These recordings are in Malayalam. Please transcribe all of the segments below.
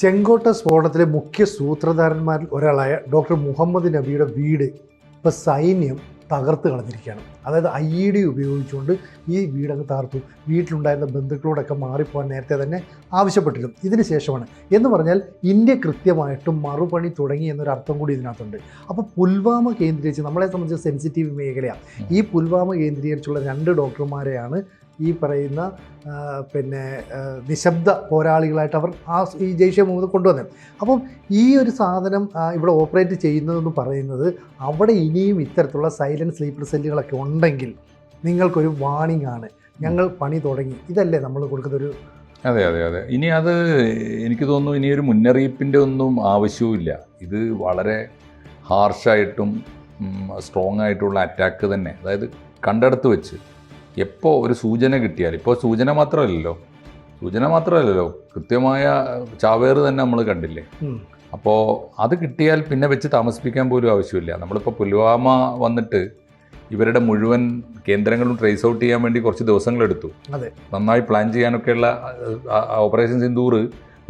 ചെങ്കോട്ട സ്ഫോടനത്തിലെ മുഖ്യ സൂത്രധാരന്മാരിൽ ഒരാളായ ഡോക്ടർ മുഹമ്മദ് നബിയുടെ വീട് ഇപ്പോൾ സൈന്യം തകർത്ത് കളഞ്ഞിരിക്കുകയാണ്. അതായത് ഐ ഇ ഡി ഉപയോഗിച്ചുകൊണ്ട് ഈ വീടങ്ങ് തകർത്തു. വീട്ടിലുണ്ടായിരുന്ന ബന്ധുക്കളോടൊക്കെ മാറിപ്പോകാൻ നേരത്തെ തന്നെ ആവശ്യപ്പെട്ടിരുന്നു. ഇതിന് ശേഷമാണ്. എന്ന് പറഞ്ഞാൽ ഇന്ത്യ കൃത്യമായിട്ടും മറുപണി തുടങ്ങി എന്നൊരു അർത്ഥം കൂടി ഇതിനകത്തുണ്ട്. അപ്പോൾ പുൽവാമ കേന്ദ്രീകരിച്ച് നമ്മളെ സംബന്ധിച്ച് സെൻസിറ്റീവ് മേഖലയാണ്. ഈ പുൽവാമ കേന്ദ്രീകരിച്ചുള്ള രണ്ട് ഡോക്ടർമാരെയാണ് ഈ പറയുന്ന പിന്നെ നിശബ്ദ പോരാളികളായിട്ട് അവർ ആ ഈ ജയ്ഷെ മുഹമ്മദ് കൊണ്ടുവന്നത് അപ്പം ഈ ഒരു സാധനം ഇവിടെ ഓപ്പറേറ്റ് ചെയ്യുന്നതെന്ന് പറയുന്നത് അവിടെ ഇനിയും ഇത്തരത്തിലുള്ള സൈലന്റ് സ്ലീപ്പർ സെല്ലുകളൊക്കെ ഉണ്ടെങ്കിൽ നിങ്ങൾക്കൊരു വാണിംഗ് ആണ്. ഞങ്ങൾ പണി തുടങ്ങി. ഇതല്ലേ നമ്മൾ കൊടുക്കുന്നൊരു അതെ അതെ അതെ. ഇനി അത് എനിക്ക് തോന്നുന്നു ഇനി ഒരു മുന്നറിയിപ്പിന്റെ ഒന്നും ആവശ്യവുമില്ല ഇത് വളരെ ഹാർഷായിട്ടും സ്ട്രോങ് ആയിട്ടുള്ള അറ്റാക്ക് തന്നെ. അതായത് കണ്ടെടുത്ത് വെച്ച്. എപ്പോൾ ഒരു സൂചന കിട്ടിയാൽ ഇപ്പോൾ സൂചന മാത്രമല്ലല്ലോ. സൂചന മാത്രമല്ലല്ലോ. കൃത്യമായ ചാവേറ് തന്നെ നമ്മൾ കണ്ടില്ലേ? അപ്പോൾ അത് കിട്ടിയാൽ പിന്നെ വെച്ച് താമസിപ്പിക്കാൻ പോലും ആവശ്യമില്ല. നമ്മളിപ്പോൾ പുൽവാമ വന്നിട്ട് ഇവരുടെ മുഴുവൻ കേന്ദ്രങ്ങളും ട്രേസ് ഔട്ട് ചെയ്യാൻ വേണ്ടി കുറച്ച് ദിവസങ്ങളെടുത്തു. നന്നായി പ്ലാൻ ചെയ്യാനൊക്കെയുള്ള ഓപ്പറേഷൻ സിന്ദൂർ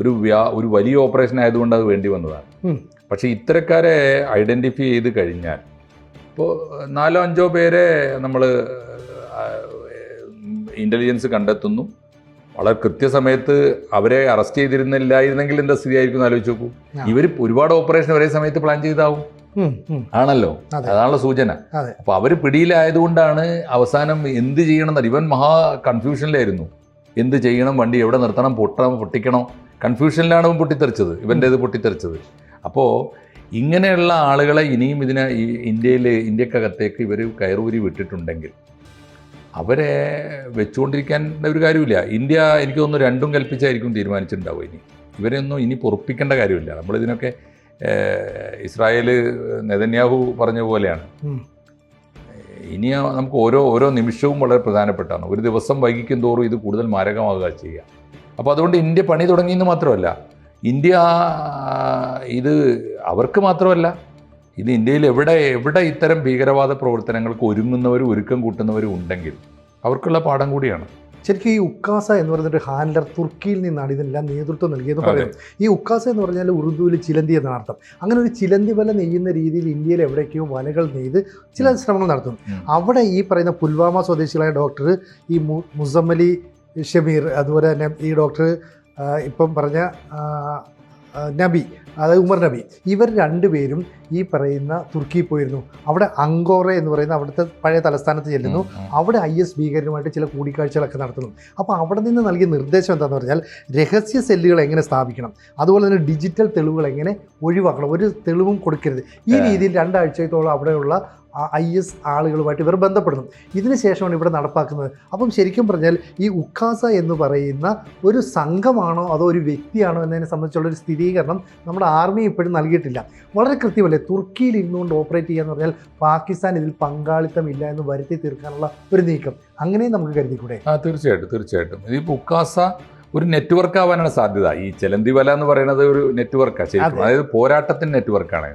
ഒരു വ്യാ ഒരു വലിയ ഓപ്പറേഷൻ ആയതുകൊണ്ട് അത് വേണ്ടി വന്നതാണ്. പക്ഷേ ഇത്തരക്കാരെ ഐഡന്റിഫൈ ചെയ്ത് കഴിഞ്ഞാൽ ഇപ്പോൾ നാലോ അഞ്ചോ പേരെ നമ്മൾ ഇന്റലിജൻസ് കണ്ടെത്തുന്നു. വളരെ കൃത്യസമയത്ത് അവരെ അറസ്റ്റ് ചെയ്തിരുന്നില്ലായിരുന്നെങ്കിൽ എന്താ സ്ഥിതി ആയിരിക്കും ആലോചിച്ച് നോക്കൂ. ഇവർ ഒരുപാട് ഓപ്പറേഷൻ ഒരേ സമയത്ത് പ്ലാൻ ചെയ്താവും. ആണല്ലോ? അതാണുള്ള സൂചന. അപ്പൊ അവർ പിടിയിലായതുകൊണ്ടാണ് അവസാനം എന്ത് ചെയ്യണം എന്ന് ഇവൻ മഹാ കൺഫ്യൂഷനിലായിരുന്നു എന്ത് ചെയ്യണം? വണ്ടി എവിടെ നിർത്തണം? പൊട്ടണം? പൊട്ടിക്കണം? കൺഫ്യൂഷനിലാണ് ഇവൻ പൊട്ടിത്തെറിച്ചത്. ഇവന്റേത് പൊട്ടിത്തെറിച്ചത്. അപ്പോൾ ഇങ്ങനെയുള്ള ആളുകളെ ഇനിയും ഇതിനെ ഈ ഇന്ത്യയിൽ ഇന്ത്യക്കകത്തേക്ക് ഇവർ കയറൂരി വിട്ടിട്ടുണ്ടെങ്കിൽ അവരെ വെച്ചുകൊണ്ടിരിക്കേണ്ട ഒരു കാര്യമില്ല ഇന്ത്യ എനിക്ക് തോന്നുന്നു രണ്ടും കൽപ്പിച്ചായിരിക്കും തീരുമാനിച്ചിട്ടുണ്ടാവും ഇനി. ഇവരെയൊന്നും ഇനി പൊറപ്പിക്കേണ്ട കാര്യമില്ല. നമ്മളിതിനൊക്കെ ഇസ്രായേൽ നെതന്യാഹു പറഞ്ഞ പോലെയാണ്. ഇനി നമുക്ക് ഓരോ ഓരോ നിമിഷവും വളരെ പ്രധാനപ്പെട്ടാണ്. ഒരു ദിവസം വൈകിക്കും തോറും ഇത് കൂടുതൽ മാരകമാകുക ചെയ്യുക. അപ്പോൾ അതുകൊണ്ട് ഇന്ത്യ പണി തുടങ്ങിയെന്ന് മാത്രമല്ല ഇന്ത്യ ഇത് അവർക്ക് മാത്രമല്ല ഇത് ഇന്ത്യയിൽ എവിടെ എവിടെ ഇത്തരം ഭീകരവാദ പ്രവർത്തനങ്ങൾക്ക് ഒരുങ്ങുന്നവരും ഒരുക്കം കൂട്ടുന്നവരും ഉണ്ടെങ്കിൽ അവർക്കുള്ള പാഠം കൂടിയാണ്. ശരിക്കും ഈ ഉക്കാസ എന്ന് പറഞ്ഞിട്ട് ഹാൻഡ്ലർ തുർക്കിയിൽ നിന്നാണ് ഇതിനെല്ലാം നേതൃത്വം നൽകിയെന്ന്. പറയുന്നത്. ഈ ഉക്കാസ എന്ന് പറഞ്ഞാൽ ഉറുദുവിൽ ചിലന്തി എന്നാണ് അർത്ഥം. അങ്ങനെ ഒരു ചിലന്തി വല നെയ്യുന്ന രീതിയിൽ ഇന്ത്യയിൽ എവിടേക്കോ വലകൾ നെയ്ത് ചില ശ്രമങ്ങൾ നടത്തുന്നു. അവിടെ ഈ പറയുന്ന പുൽവാമ സ്വദേശികളായ ഡോക്ടർ ഈ മു മുസമ്മലി ഷമീർ അതുപോലെ തന്നെ ഈ ഡോക്ടർ ഇപ്പം പറഞ്ഞ നബി അതായത് ഉമർ നബി. ഇവർ രണ്ടുപേരും ഈ പറയുന്ന തുർക്കിയിൽ പോയിരുന്നു. അവിടെ അങ്കോറ എന്ന് പറയുന്ന അവിടുത്തെ പഴയ തലസ്ഥാനത്ത് ചെല്ലുന്നു. അവിടെ ഐ എസ് ഭീകരരുമായിട്ട് ചില കൂടിക്കാഴ്ചകളൊക്കെ നടത്തുന്നു. അപ്പോൾ അവിടെ നിന്ന് നൽകിയ നിർദ്ദേശം എന്താണെന്ന് പറഞ്ഞാൽ രഹസ്യ സെല്ലുകൾ എങ്ങനെ സ്ഥാപിക്കണം? അതുപോലെ തന്നെ ഡിജിറ്റൽ തെളിവുകൾ എങ്ങനെ ഒഴിവാക്കണം? ഒരു തെളിവും കൊടുക്കരുത്. ഈ രീതിയിൽ രണ്ടാഴ്ചത്തോളം അവിടെയുള്ള ഐ എസ് ആളുകളുമായിട്ട് ഇവർ ബന്ധപ്പെടുന്നു. ഇതിന് ശേഷമാണ് ഇവിടെ നടപ്പാക്കുന്നത്. അപ്പം ശരിക്കും പറഞ്ഞാൽ ഈ ഉഖാസ എന്ന് പറയുന്ന ഒരു സംഘമാണോ അതോ ഒരു വ്യക്തിയാണോ എന്നതിനെ സംബന്ധിച്ചുള്ള ഒരു സ്ഥിരീകരണം നമ്മുടെ ആർമി ഇപ്പോഴും നൽകിയിട്ടില്ല. വളരെ കൃത്യമല്ലേ? തുർക്കിയിൽ ഇരുന്നുകൊണ്ട് ഓപ്പറേറ്റ് ചെയ്യുക എന്ന് പറഞ്ഞാൽ പാകിസ്ഥാൻ ഇതിൽ പങ്കാളിത്തമില്ല എന്ന് വരുത്തി തീർക്കാനുള്ള ഒരു നീക്കം. അങ്ങനെയും നമുക്ക് കരുതിക്കൂടെ? ആ തീർച്ചയായിട്ടും തീർച്ചയായിട്ടും. ഈ ഉക്കാസ ഒരു നെറ്റ്വർക്ക് ആവാനാണ് സാധ്യത. ഈ ചെലന്തി വല എന്ന് പറയുന്നത് ഒരു നെറ്റ്വർക്കാണ് ശരിക്കും. അതായത് പോരാട്ടത്തിന്റെ നെറ്റ്വർക്കാണ്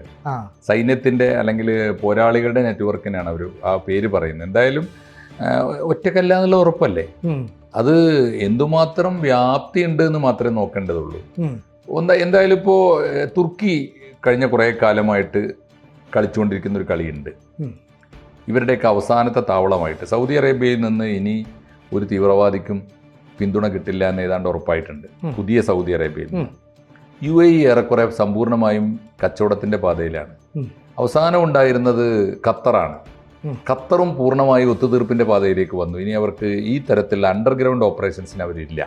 സൈന്യത്തിന്റെ അല്ലെങ്കിൽ പോരാളികളുടെ നെറ്റ്വർക്കിനാണ് അവർ ആ പേര് പറയുന്നത്. എന്തായാലും ഒറ്റക്കല്ല എന്നുള്ള ഉറപ്പല്ലേ? അത് എന്തുമാത്രം വ്യാപ്തി ഉണ്ട് എന്ന് മാത്രമേ നോക്കേണ്ടതുള്ളൂ. ഒന്ന് എന്താ എന്തായാലും ഇപ്പോ തുർക്കി കഴിഞ്ഞ കുറേ കാലമായിട്ട് കളിച്ചുകൊണ്ടിരിക്കുന്ന ഒരു കളിയുണ്ട്. ഇവരുടെയൊക്കെ അവസാനത്തെ താവളമായിട്ട്. സൗദി അറേബ്യയിൽ നിന്ന് ഇനി ഒരു തീവ്രവാദിക്കും പിന്തുണ കിട്ടില്ല എന്ന് ഏതാണ്ട് ഉറപ്പായിട്ടുണ്ട്. പുതിയ സൗദി അറേബ്യയിൽ. യു എ ഇ ഏറെക്കുറെ സമ്പൂർണമായും കച്ചവടത്തിന്റെ പാതയിലാണ്. അവസാനം ഉണ്ടായിരുന്നത് ഖത്തറാണ്. ഖത്തറും പൂർണമായി ഒത്തുതീർപ്പിന്റെ പാതയിലേക്ക് വന്നു. ഇനി അവർക്ക് ഈ തരത്തിലുള്ള അണ്ടർഗ്രൗണ്ട് ഓപ്പറേഷൻസിന് അവരില്ല.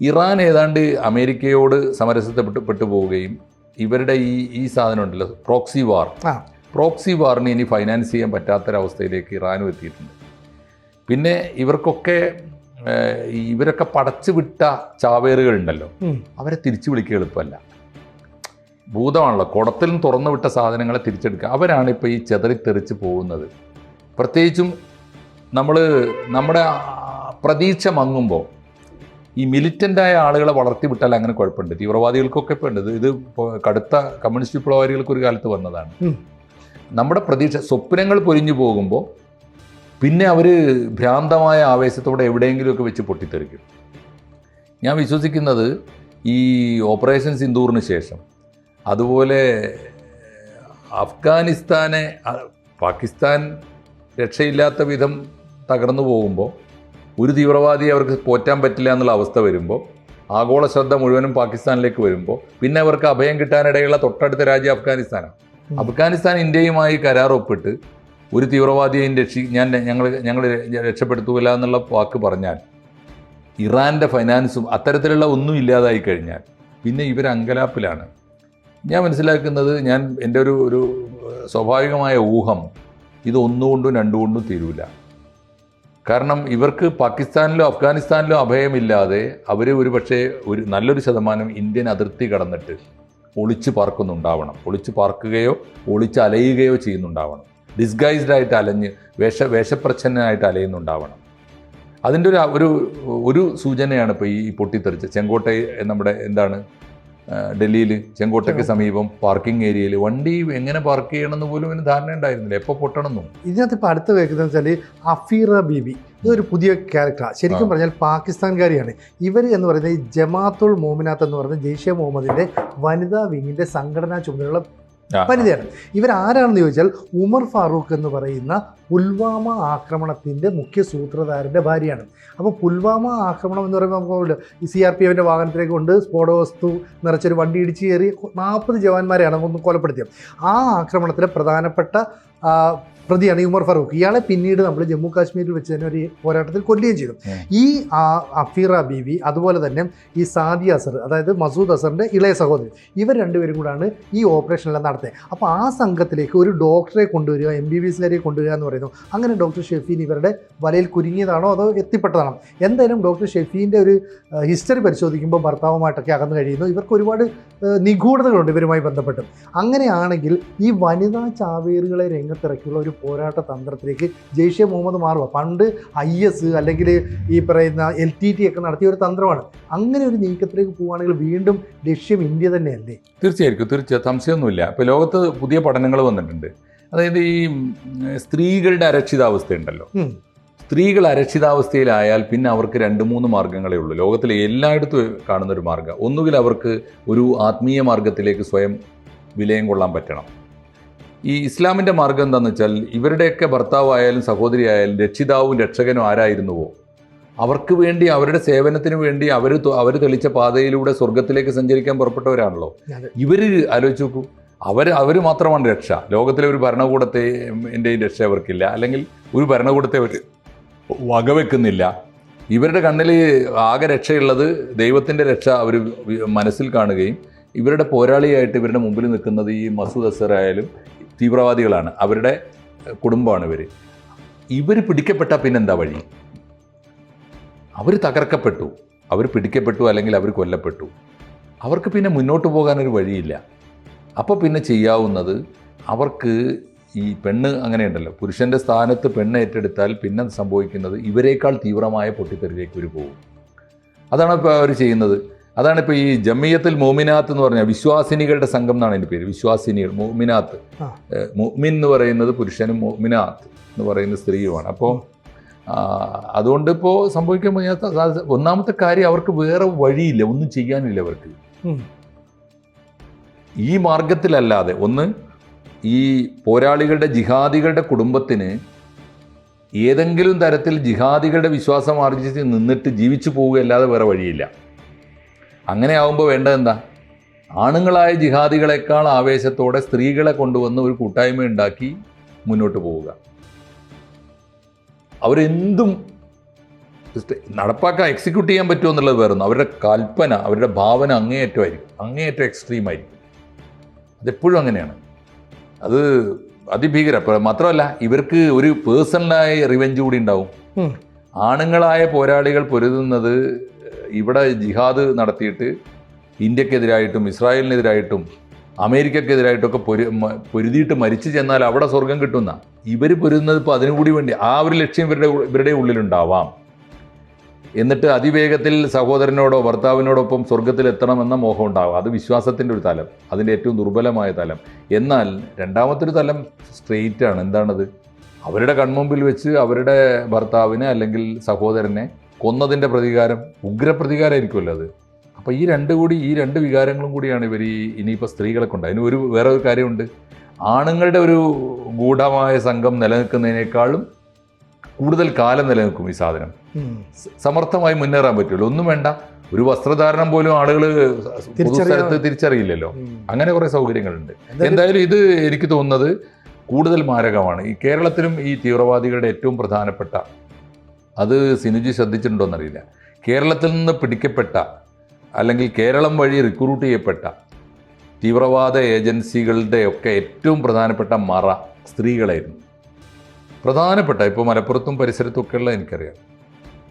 ഇറാൻ ഏതാണ്ട് അമേരിക്കയോട് സമരസത്തിൽപ്പെട്ട് പോവുകയും ഇവരുടെ ഈ ഈ സാധനം ഉണ്ടല്ലോ പ്രോക്സി വാർ പ്രോക്സി വാറിന് ഇനി ഫൈനാൻസ് ചെയ്യാൻ പറ്റാത്തൊരവസ്ഥയിലേക്ക് ഇറാനും എത്തിയിട്ടുണ്ട്. പിന്നെ ഇവർക്കൊക്കെ ഇവരൊക്കെ പടച്ചു വിട്ട ചാവേറുകൾ ഉണ്ടല്ലോ അവരെ തിരിച്ചു വിളിക്കുക എളുപ്പമല്ല. ഭൂതമാണല്ലോ. കുടത്തിൽ നിന്ന് തുറന്നു വിട്ട സാധനങ്ങളെ തിരിച്ചെടുക്കുക. അവരാണ് ഇപ്പോൾ ഈ ചെതറിത്തെറിച്ച് പോകുന്നത്. പ്രത്യേകിച്ചും നമ്മൾ നമ്മുടെ പ്രതീക്ഷ മങ്ങുമ്പോൾ ഈ മിലിറ്റന്റായ ആളുകളെ വളർത്തി വിട്ടാൽ അങ്ങനെ കുഴപ്പമുണ്ട് തീവ്രവാദികൾക്കൊക്കെ ഇപ്പോൾ ഉണ്ട്. ഇത് ഇത് കടുത്ത കമ്മ്യൂണിസ്റ്റ് വിപ്ലവകാരികൾക്ക് ഒരു കാലത്ത് വന്നതാണ്. നമ്മുടെ പ്രതീക്ഷ സ്വപ്നങ്ങൾ പൊരിഞ്ഞു പോകുമ്പോൾ പിന്നെ അവർ ഭ്രാന്തമായ ആവേശത്തോടെ എവിടെയെങ്കിലുമൊക്കെ വെച്ച് പൊട്ടിത്തെറിക്കും. ഞാൻ വിശ്വസിക്കുന്നത് ഈ ഓപ്പറേഷൻ സിന്ദൂറിന് ശേഷം. അതുപോലെ അഫ്ഗാനിസ്ഥാനെ പാകിസ്ഥാൻ രക്ഷയില്ലാത്ത വിധം തകർന്നു പോകുമ്പോൾ ഒരു തീവ്രവാദിയെ അവർക്ക് പോറ്റാൻ പറ്റില്ല എന്നുള്ള അവസ്ഥ വരുമ്പോൾ ആഗോള ശ്രദ്ധ മുഴുവനും പാകിസ്ഥാനിലേക്ക് വരുമ്പോൾ പിന്നെ അവർക്ക് അഭയം കിട്ടാനിടയുള്ള തൊട്ടടുത്ത രാജ്യം അഫ്ഗാനിസ്ഥാനാണ്. അഫ്ഗാനിസ്ഥാൻ ഇന്ത്യയുമായി കരാർ ഒപ്പിട്ട് ഒരു തീവ്രവാദിയെയും രക്ഷി ഞാൻ ഞങ്ങൾ ഞങ്ങൾ രക്ഷപ്പെടുത്തൂല എന്നുള്ള വാക്ക് പറഞ്ഞാൽ ഇറാന്റെ ഫൈനാൻസും അത്തരത്തിലുള്ള ഒന്നും ഇല്ലാതായി കഴിഞ്ഞാൽ പിന്നെ ഇവർ അങ്കലാപ്പിലാണ്. ഞാൻ മനസ്സിലാക്കുന്നത് ഞാൻ എന്റെ ഒരു ഒരു സ്വാഭാവികമായ ഊഹം ഇത് ഒന്നുകൊണ്ടും രണ്ടുകൊണ്ടും തീരൂല. കാരണം ഇവർക്ക് പാകിസ്ഥാനിലോ അഫ്ഗാനിസ്ഥാനിലോ അഭയമില്ലാതെ അവർ ഒരു പക്ഷേ ഒരു നല്ലൊരു ശതമാനം ഇന്ത്യൻ അതിർത്തി കടന്നിട്ട് ഒളിച്ചു പാർക്കുന്നുണ്ടാവണം. ഒളിച്ചു പാർക്കുകയോ ഒളിച്ച് അലയുകയോ ചെയ്യുന്നുണ്ടാവണം. ഡിസ്ഗൈസ്ഡ് ആയിട്ട് അലഞ്ഞ് വേഷ വേഷപ്രച്ഛന്നനായിട്ട് അലയുന്നുണ്ടാവണം. അതിന്റെ ഒരു ഒരു ഒരു സൂചനയാണ് ഇപ്പോൾ ഈ പൊട്ടിത്തെറിച്ച് ചെങ്കോട്ട നമ്മുടെ എന്താണ് ഡൽഹിയിൽ ചെങ്കോട്ടയ്ക്ക് സമീപം പാർക്കിംഗ് ഏരിയയിൽ വണ്ടി എങ്ങനെ പാർക്ക് ചെയ്യണമെന്ന് പോലും ഇതിന് ധാരണ ഉണ്ടായിരുന്നില്ല. എപ്പോൾ പൊട്ടണമെന്നും? ഇതിനകത്ത് ഇപ്പോൾ അടുത്ത് കേൾക്കുന്നത് വെച്ചാൽ അഫീറ ബീബി. ഇതൊരു പുതിയ ക്യാരക്ടറാണ് ശരിക്കും പറഞ്ഞാൽ പാകിസ്ഥാൻകാരിയാണ്. ഇവർ എന്ന് പറയുന്നത് ഈ ജമാത്തുൾ മോമിനാത്ത് എന്ന് പറയുന്ന ജെയ്ഷെ മുഹമ്മദിന്റെ വനിതാ വിങ്ങിന്റെ സംഘടനാ ചുമതലയുള്ള ഇവർ ഇവരാരാണെന്ന് ചോദിച്ചാൽ ഉമർ ഫാറൂഖ് എന്ന് പറയുന്ന പുൽവാമ ആക്രമണത്തിന്റെ മുഖ്യ സൂത്രധാരന്റെ ഭാര്യയാണ്. അപ്പോൾ പുൽവാമ ആക്രമണം എന്ന് പറയുമ്പോൾ നമുക്ക് ഈ സി ആർ പി എഫിന്റെ വാഹനത്തിലേക്ക് കൊണ്ട് സ്ഫോടവസ്തു നിറച്ചൊരു വണ്ടി ഇടിച്ച് കയറി നാൽപ്പത് ജവാന്മാരെയാണ് ഒന്ന് കൊലപ്പെടുത്തിയത്. ആ ആക്രമണത്തിലെ പ്രധാനപ്പെട്ട പ്രതിയാണ് ഉമർ ഫറൂഖ്. ഇയാളെ പിന്നീട് നമ്മൾ ജമ്മു കാശ്മീരിൽ വെച്ച് തന്നെ ഒരു പോരാട്ടത്തിൽ കൊല്ലുകയും ചെയ്തു. ഈ അഫീറ ബീവി അതുപോലെ തന്നെ ഈ സാദി അസർ അതായത് മസൂദ് അസറിന്റെ ഇളയ സഹോദരി ഇവർ രണ്ടുപേരും കൂടാണ് ഈ ഓപ്പറേഷനെല്ലാം നടത്തിയത് അപ്പോൾ ആ സംഘത്തിലേക്ക് ഒരു ഡോക്ടറെ കൊണ്ടുവരിക എം ബി ബി എസ്കാരെ കൊണ്ടുവരിക എന്ന് പറയുന്നു. അങ്ങനെ ഡോക്ടർ ഷെഫീൻ ഇവരുടെ വലയിൽ കുരുങ്ങിയതാണോ അതോ എത്തിപ്പെട്ടതാണോ? എന്തായാലും ഡോക്ടർ ഷെഫീന്റെ ഒരു ഹിസ്റ്ററി പരിശോധിക്കുമ്പോൾ ഭർത്താവുമായിട്ടൊക്കെ അകന്നു കഴിയുന്നു. ഇവർക്ക് ഒരുപാട് നിഗൂഢതകളുണ്ട് ഇവരുമായി ബന്ധപ്പെട്ട്. അങ്ങനെയാണെങ്കിൽ ഈ വനിതാ ചാവേറുകളെ രംഗത്തിറക്കിയുള്ള ഒരു പോരാട്ട തന്ത്രത്തിലേക്ക് ജെയ്ഷെ മുഹമ്മദ് മാറുക. പണ്ട് ഐ എസ് അല്ലെങ്കിൽ ഈ പറയുന്ന എൽ ടി ടി ഒക്കെ നടത്തിയ ഒരു തന്ത്രമാണ്. അങ്ങനെ ഒരു നീക്കത്തിലേക്ക് പോവുകയാണെങ്കിൽ വീണ്ടും ലക്ഷ്യം ഇന്ത്യ തന്നെയല്ലേ? തീർച്ചയായിരിക്കും. തീർച്ചയായും. സംശയമൊന്നുമില്ല. ഇപ്പോൾ ലോകത്ത് പുതിയ പഠനങ്ങൾ വന്നിട്ടുണ്ട്. അതായത് ഈ സ്ത്രീകളുടെ അരക്ഷിതാവസ്ഥയുണ്ടല്ലോ. ഉണ്ടല്ലോ സ്ത്രീകൾ അരക്ഷിതാവസ്ഥയിലായാൽ പിന്നെ അവർക്ക് രണ്ട് മൂന്ന് മാർഗങ്ങളേ ഉള്ളൂ. ലോകത്തിലെ എല്ലായിടത്തും കാണുന്നൊരു മാർഗം. ഒന്നുകിൽ അവർക്ക് ഒരു ആത്മീയ മാർഗത്തിലേക്ക് സ്വയം വിലയം കൊള്ളാൻ പറ്റണം. ഈ ഇസ്ലാമിന്റെ മാർഗം എന്താണെന്ന് വെച്ചാൽ ഇവരുടെയൊക്കെ ഭർത്താവായാലും സഹോദരിയായാലും രക്ഷിതാവും രക്ഷകനും ആരായിരുന്നുവോ? അവർക്ക് വേണ്ടി അവരുടെ സേവനത്തിന് വേണ്ടി അവർ അവർ തെളിച്ച പാതയിലൂടെ സ്വർഗത്തിലേക്ക് സഞ്ചരിക്കാൻ പുറപ്പെട്ടവരാണല്ലോ. ഇവർ ആലോചിച്ച് നോക്കൂ. അവർ അവർ മാത്രമാണ് രക്ഷ. ലോകത്തിലെ ഒരു ഭരണകൂടത്തെ എന്റെയും രക്ഷ അവർക്കില്ല. അല്ലെങ്കിൽ ഒരു ഭരണകൂടത്തെ അവർ വകവെക്കുന്നില്ല. ഇവരുടെ കണ്ണിൽ ആകെ രക്ഷയുള്ളത് ദൈവത്തിന്റെ രക്ഷ അവർ മനസ്സിൽ കാണുകയും ഇവരുടെ പോരാളിയായിട്ട് ഇവരുടെ മുമ്പിൽ നിൽക്കുന്നത് ഈ മസൂദ് അസർ ആയാലും തീവ്രവാദികളാണ്. അവരുടെ കുടുംബമാണ് ഇവർ ഇവർ പിടിക്കപ്പെട്ട പിന്നെന്താ വഴി? അവർ തകർക്കപ്പെട്ടു. അവർ പിടിക്കപ്പെട്ടു അല്ലെങ്കിൽ അവർ കൊല്ലപ്പെട്ടു. അവർക്ക് പിന്നെ മുന്നോട്ട് പോകാനൊരു വഴിയില്ല. അപ്പോൾ പിന്നെ ചെയ്യാവുന്നത് അവർക്ക് ഈ പെണ്ണ് അങ്ങനെയുണ്ടല്ലോ. പുരുഷന്റെ സ്ഥാനത്ത് പെണ്ണ് ഏറ്റെടുത്താൽ പിന്നെ സംഭവിക്കുന്നത് ഇവരെക്കാൾ തീവ്രമായ പൊട്ടിത്തെറിലേക്ക് ഒരു പോകും. അതാണ് ഇപ്പോൾ അവർ ചെയ്യുന്നത്. അതാണ് ഇപ്പോൾ ഈ ജമിയത്തിൽ മോമിനാത്ത് എന്ന് പറഞ്ഞാൽ വിശ്വാസിനികളുടെ സംഘം എന്നാണ് എന്റെ പേര്. വിശ്വാസിനികൾ മോമിനാത്ത്. മോമിൻ എന്ന് പറയുന്നത് പുരുഷനും മോമിനാത്ത് എന്ന് പറയുന്ന സ്ത്രീയുമാണ്. അപ്പോൾ അതുകൊണ്ട് ഇപ്പോൾ സംഭവിക്കാൻ ഒന്നാമത്തെ കാര്യം അവർക്ക് വേറെ വഴിയില്ല ഒന്നും ചെയ്യാനില്ല അവർക്ക്. ഈ മാർഗത്തിലല്ലാതെ ഒന്ന് ഈ പോരാളികളുടെ ജിഹാദികളുടെ കുടുംബത്തിന് ഏതെങ്കിലും തരത്തിൽ ജിഹാദികളുടെ വിശ്വാസം ആർജിച്ച് നിന്നിട്ട് ജീവിച്ചു പോവുകയല്ലാതെ വേറെ വഴിയില്ല. അങ്ങനെ ആവുമ്പോൾ വേണ്ടത് എന്താ ആണുങ്ങളായ ജിഹാദികളെക്കാൾ ആവേശത്തോടെ സ്ത്രീകളെ കൊണ്ടുവന്ന് ഒരു കൂട്ടായ്മ ഉണ്ടാക്കി മുന്നോട്ട് പോവുക. അവരെന്തും നടപ്പാക്കാൻ എക്സിക്യൂട്ട് ചെയ്യാൻ പറ്റുമോ എന്നുള്ളത് വേറൊന്നും. അവരുടെ കൽപ്പന അവരുടെ ഭാവന അങ്ങേയറ്റമായിരിക്കും. അങ്ങേയറ്റം എക്സ്ട്രീമായിരിക്കും അതെപ്പോഴും അങ്ങനെയാണ്. അത് അതിഭീകര. മാത്രമല്ല ഇവർക്ക് ഒരു പേഴ്സണലായ റിവെഞ്ച് കൂടി ഉണ്ടാവും. ആണുങ്ങളായ പോരാളികൾ പൊരുതുന്നത് ഇവിടെ ജിഹാദ് നടത്തിയിട്ട് ഇന്ത്യക്കെതിരായിട്ടും ഇസ്രായേലിനെതിരായിട്ടും അമേരിക്കക്കെതിരായിട്ടൊക്കെ പൊരു പൊരുതിയിട്ട് മരിച്ചു ചെന്നാൽ അവിടെ സ്വർഗം കിട്ടുന്ന ഇവർ പൊരുതുന്നത് ഇപ്പോൾ അതിനു കൂടി വേണ്ടി ആ ഒരു ലക്ഷ്യം ഇവരുടെ ഇവരുടെ ഉള്ളിലുണ്ടാവാം. എന്നിട്ട് അതിവേഗത്തിൽ സഹോദരനോടോ ഭർത്താവിനോടൊപ്പം സ്വർഗത്തിൽ എത്തണമെന്ന മോഹം ഉണ്ടാവും. അത് വിശ്വാസത്തിന്റെ ഒരു തലം അതിന്റെ ഏറ്റവും ദുർബലമായ തലം. എന്നാൽ രണ്ടാമത്തൊരു തലം സ്ട്രെയിറ്റാണ്. എന്താണത്? അവരുടെ കൺമുമ്പിൽ വെച്ച് അവരുടെ ഭർത്താവിനെ അല്ലെങ്കിൽ സഹോദരനെ കൊന്നതിന്റെ പ്രതികാരം ഉഗ്രപ്രതികാരമായിരിക്കുമല്ലോ അത്. അപ്പോൾ ഈ രണ്ട് കൂടി ഈ രണ്ട് വികാരങ്ങളും കൂടിയാണ് ഇവർ ഈ ഇനിയിപ്പോൾ സ്ത്രീകളെ കൊണ്ട്. അതിന് ഒരു വേറെ ഒരു കാര്യമുണ്ട്. ആണുങ്ങളുടെ ഒരു ഗൂഢമായ സംഘം നിലനിൽക്കുന്നതിനേക്കാളും കൂടുതൽ കാലം നിലനിൽക്കും ഈ സാധനം. സമർത്ഥമായി മുന്നേറാൻ പറ്റുള്ളൂ. ഒന്നും വേണ്ട. ഒരു വസ്ത്രധാരണം പോലും ആളുകൾ പൊതുസ്ഥലത്ത് തിരിച്ചറിയില്ലല്ലോ. അങ്ങനെ കുറേ സൗകര്യങ്ങളുണ്ട്. എന്തായാലും എന്തായാലും ഇത് എനിക്ക് തോന്നുന്നത് കൂടുതൽ മാരകമാണ്. ഈ കേരളത്തിലും ഈ തീവ്രവാദികളുടെ ഏറ്റവും പ്രധാനപ്പെട്ട അത് സിനുജി ശ്രദ്ധിച്ചിട്ടുണ്ടോയെന്നറിയില്ല കേരളത്തിൽ നിന്ന് പിടിക്കപ്പെട്ട അല്ലെങ്കിൽ കേരളം വഴി റിക്രൂട്ട് ചെയ്യപ്പെട്ട തീവ്രവാദ ഏജൻസികളുടെ ഒക്കെ ഏറ്റവും പ്രധാനപ്പെട്ട മറ സ്ത്രീകളായിരുന്നു. പ്രധാനപ്പെട്ട ഇപ്പോൾ മലപ്പുറത്തും പരിസരത്തും ഒക്കെയുള്ള എനിക്കറിയാം.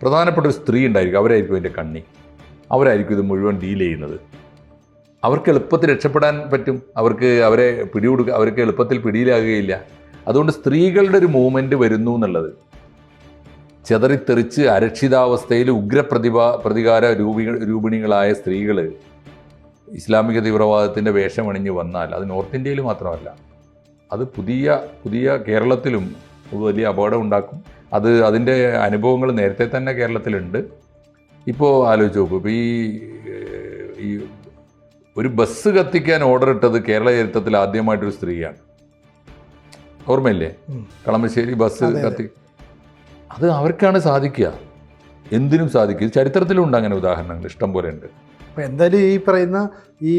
പ്രധാനപ്പെട്ട ഒരു സ്ത്രീ ഉണ്ടായിരിക്കും അവരായിരിക്കും അതിന്റെ കണ്ണി. അവരായിരിക്കും ഇത് മുഴുവൻ ഡീൽ ചെയ്യുന്നത്. അവർക്ക് എളുപ്പത്തിൽ രക്ഷപ്പെടാൻ പറ്റും. അവർക്ക് അവരെ പിടികൊടുക്കുക അവർക്ക് എളുപ്പത്തിൽ പിടിയിലാകുകയില്ല. അതുകൊണ്ട് സ്ത്രീകളുടെ ഒരു മൂവ്മെന്റ് വരുന്നു എന്നുള്ളത് ചെതറിത്തെറിച്ച് അരക്ഷിതാവസ്ഥയിൽ ഉഗ്രപ്രതിഭ പ്രതികാര രൂപി രൂപിണികളായ സ്ത്രീകൾ ഇസ്ലാമിക തീവ്രവാദത്തിന്റെ വേഷമണിഞ്ഞ് വന്നാൽ അത് നോർത്ത് ഇന്ത്യയിൽ മാത്രമല്ല. അത് പുതിയ പുതിയ കേരളത്തിലും വലിയ അപകടം ഉണ്ടാക്കും. അത് അതിന്റെ അനുഭവങ്ങൾ നേരത്തെ തന്നെ കേരളത്തിലുണ്ട്. ഇപ്പോൾ ആലോചിച്ച് നോക്കൂ ഇപ്പോൾ ഈ ഈ ഒരു ബസ് കത്തിക്കാൻ ഓർഡർ ഇട്ടത് കേരള ചരിത്രത്തിൽ ആദ്യമായിട്ടൊരു സ്ത്രീയാണ്. ഓർമ്മയില്ലേ. കളമശ്ശേരി ബസ്. കത്തി അത് അവർക്കാണ് സാധിക്കുക. എന്തിനും സാധിക്കും ചരിത്രത്തിലുണ്ട് അങ്ങനെ ഉദാഹരണങ്ങൾ. ഇഷ്ടം പോലെ ഉണ്ട്. അപ്പോൾ എന്തായാലും ഈ പറയുന്ന ഈ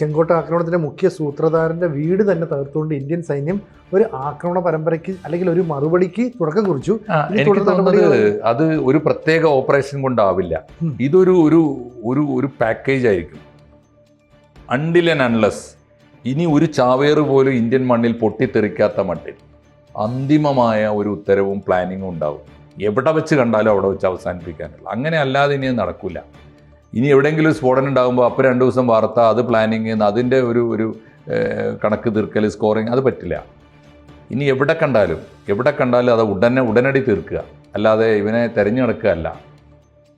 ചെങ്കോട്ട ആക്രമണത്തിന്റെ മുഖ്യ സൂത്രധാരന്റെ വീട് തന്നെ തകർത്തുകൊണ്ട് ഇന്ത്യൻ സൈന്യം ഒരു ആക്രമണ പരമ്പരയ്ക്ക് അല്ലെങ്കിൽ ഒരു മറുപടിക്ക് തുടക്കം കുറിച്ചു. എനിക്ക് തോന്നുന്നത് അത് ഒരു പ്രത്യേക ഓപ്പറേഷൻ കൊണ്ടാവില്ല. ഇതൊരു ഒരു ഒരു ഒരു പാക്കേജ് ആയിരിക്കും. അണ്ടിൽ ആൻഡ് അൺലെസ് ഇനി ഒരു ചാവേറ് പോലും ഇന്ത്യൻ മണ്ണിൽ പൊട്ടിത്തെറിക്കാത്ത മട്ടിൽ അന്തിമമായ ഒരു ഉത്തരവും പ്ലാനിങ്ങും ഉണ്ടാവും. എവിടെ വെച്ച് കണ്ടാലും അവിടെ വെച്ച് അവസാനിപ്പിക്കാനുള്ള. അങ്ങനെ അല്ലാതെ ഇനി നടക്കില്ല ഇനി എവിടെയെങ്കിലും സ്ഫോടനം ഉണ്ടാകുമ്പോൾ അപ്പോൾ രണ്ട് ദിവസം വാർത്ത അത് പ്ലാനിങ് അതിന്റെ ഒരു ഒരു കണക്ക് തീർക്കൽ സ്കോറിങ് അത് പറ്റില്ല. ഇനി എവിടെ കണ്ടാലും എവിടെ കണ്ടാലും അത് ഉടനെ ഉടനടി തീർക്കുക. അല്ലാതെ ഇവനെ തെരഞ്ഞു നടക്കുകയല്ല.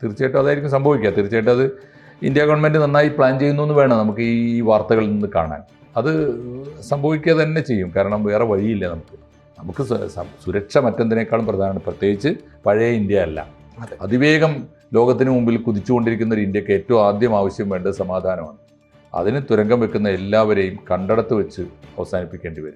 തീർച്ചയായിട്ടും അതായിരിക്കും സംഭവിക്കുക. തീർച്ചയായിട്ടും അത് ഇന്ത്യ ഗവൺമെന്റ് നന്നായി പ്ലാൻ ചെയ്യുന്നു എന്ന് വേണം നമുക്ക് ഈ വാർത്തകളിൽ നിന്ന് കാണാൻ. അത് സംഭവിക്കുക തന്നെ ചെയ്യും. കാരണം വേറെ വഴിയില്ല നമുക്ക്. നമുക്ക് സുരക്ഷ മറ്റെന്തിനേക്കാളും പ്രധാനമാണ്. പ്രത്യേകിച്ച് പഴയ ഇന്ത്യ അല്ല. അതിവേഗം ലോകത്തിന് മുമ്പിൽ കുതിച്ചുകൊണ്ടിരിക്കുന്ന ഒരു ഇന്ത്യയ്ക്ക് ഏറ്റവും ആദ്യം ആവശ്യം വേണ്ടത് സമാധാനമാണ്. അതിന് തുരങ്കം വെക്കുന്ന എല്ലാവരെയും കണ്ടടത്ത് വെച്ച് അവസാനിപ്പിക്കേണ്ടി വരും.